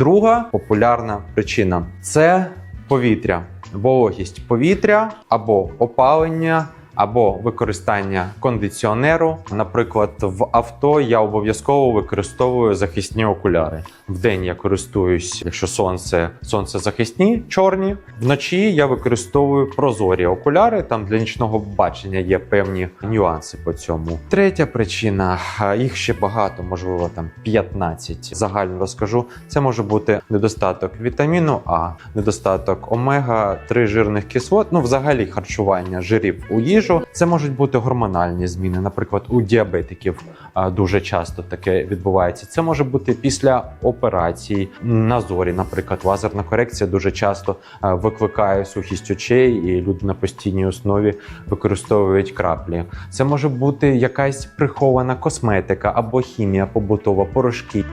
Друга популярна причина це повітря, вологість повітря або опалення. Або використання кондиціонеру. Наприклад, в авто я обов'язково використовую захисні окуляри. Вдень я користуюсь, якщо сонце, сонцезахисні чорні. Вночі я використовую прозорі окуляри. Там для нічного бачення є певні нюанси по цьому. Третя причина, їх ще багато, можливо, там 15. Загально розкажу. Це може бути недостаток вітаміну А, недостаток омега 3 жирних кислот. Ну, взагалі, харчування жирів у їжу. Це можуть бути гормональні зміни. Наприклад, у діабетиків дуже часто таке відбувається. Це може бути після операцій на зорі. Наприклад, лазерна корекція дуже часто викликає сухість очей, і люди на постійній основі використовують краплі. Це може бути якась прихована косметика або хімія побутова, порошки.